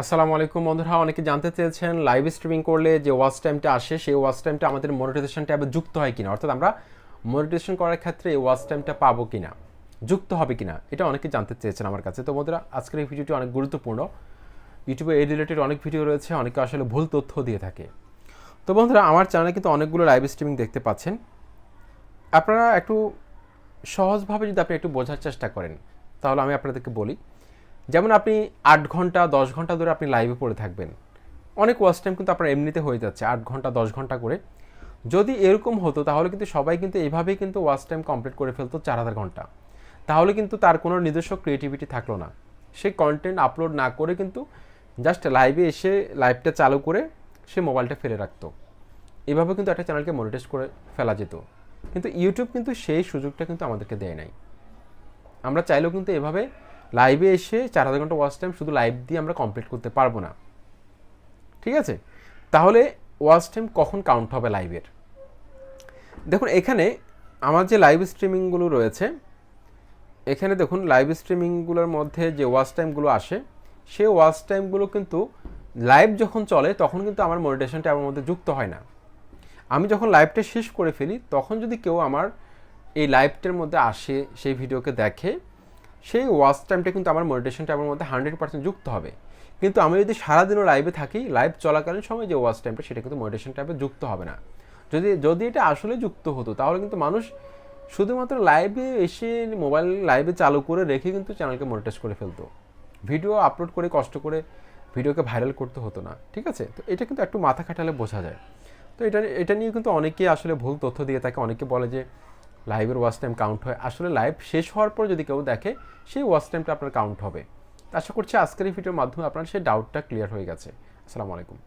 আসসালামু আলাইকুম বন্ধুরা, অনেকে জানতে চেয়েছেন লাইভ স্ট্রিমিং করলে যে ওয়াচ টাইমটা আসে, সেই ওয়াচ টাইমটা আমাদের মনিটাইজেশন ট্যাবে যুক্ত হয় কিনা? অর্থাৎ আমরা মনিটাইজেশন করার ক্ষেত্রে এই ওয়াচ টাইমটা পাবো কিনা, যুক্ত হবে কিনা, এটা অনেকে জানতে চেয়েছেন আমার কাছে। তো বন্ধুরা, আজকের এই ভিডিওটি অনেক গুরুত্বপূর্ণ। ইউটিউবে এই রিলেটেড অনেক ভিডিও রয়েছে, অনেকে আসলে ভুল তথ্য দিয়ে থাকে। তো বন্ধুরা, আমার চ্যানেলে কিন্তু অনেকগুলো লাইভ স্ট্রিমিং দেখতে পাচ্ছেন। আপনারা একটু সহজভাবে যদি আপনি একটু বোঝার চেষ্টা করেন, তাহলে আমি আপনাদেরকে বলি। যেমন আপনি আট ঘণ্টা, দশ ঘণ্টা ধরে আপনি লাইভে পড়ে থাকবেন। অনেক ওয়াচ টাইম কিন্তু আপনার এমনিতে হয়ে যাচ্ছে, আট ঘণ্টা, দশ ঘণ্টা করে। যদি এরকম হতো, তাহলে কিন্তু সবাই কিন্তু এইভাবেই কিন্তু ওয়াচ টাইম কমপ্লিট করে ফেলতো চার হাজার ঘণ্টা। তাহলে কিন্তু তার কোনো নিজস্ব ক্রিয়েটিভিটি থাকল না। সে কন্টেন্ট আপলোড না করে কিন্তু জাস্ট লাইভে এসে লাইভটা চালু করে সে মোবাইলটা ফেলে রাখতো। এভাবে কিন্তু একটা চ্যানেলকে মনিটাইজ করে ফেলা যেত। কিন্তু ইউটিউব কিন্তু সেই সুযোগটা কিন্তু আমাদেরকে দেয় নাই। আমরা চাইলেও কিন্তু এভাবে লাইভে এসে চার হাজার ঘণ্টা ওয়াচ টাইম শুধু লাইভ দিয়ে আমরা কমপ্লিট করতে পারব না। ঠিক আছে? তাহলে ওয়াচ টাইম কখন কাউন্ট হবে লাইভের দেখুন, এখানে আমার যে লাইভ স্ট্রিমিংগুলো রয়েছে, এখানে দেখুন লাইভ স্ট্রিমিংগুলোর মধ্যে যে ওয়াচ টাইমগুলো আসে, সেই ওয়াচ টাইমগুলো কিন্তু লাইভ যখন চলে, তখন কিন্তু আমার মনিটেশনটা আমার মধ্যে যুক্ত হয় না। আমি যখন লাইভটা শেষ করে ফেলি, তখন যদি কেউ আমার এই লাইভটার মধ্যে আসে, সেই ভিডিওকে দেখে সেই ওয়াচ টাইমটা কিন্তু আমার মনিটেশন ট্যাবের মধ্যে হান্ড্রেড পার্সেন্ট যুক্ত হবে। কিন্তু আমি যদি সারাদিনও লাইভে থাকি লাইভ চলাকালীন সময় যে ওয়াচ টাইমটা সেটা কিন্তু মনিটেশন ট্যাবে যুক্ত হবে না। যদি যদি এটা আসলে যুক্ত হতো, তাহলে কিন্তু মানুষ শুধুমাত্র লাইভে এসে মোবাইল লাইভে চালু করে রেখে কিন্তু চ্যানেলকে মনিটাইজ করে ফেলতো। ভিডিও আপলোড করে কষ্ট করে ভিডিওকে ভাইরাল করতে হতো না, ঠিক আছে? তো এটা কিন্তু একটু মাথা খাটালে বোঝা যায়। তো এটা এটা নিয়ে কিন্তু অনেকেই আসলে ভুল তথ্য দিয়ে থাকে, অনেকে বলে যে লাইভের ওয়াচ টাইম কাউন্ট হয়। আসলে লাইভ শেষ হওয়ার পর যদি কেউ দেখে, সেই ওয়াচ টাইমটা আপনার কাউন্ট হবে। আশা করছি আজকের এই ভিডিওর মাধ্যমে আপনার সেই ডাউটটা ক্লিয়ার হয়ে গেছে। আসসালামু আলাইকুম।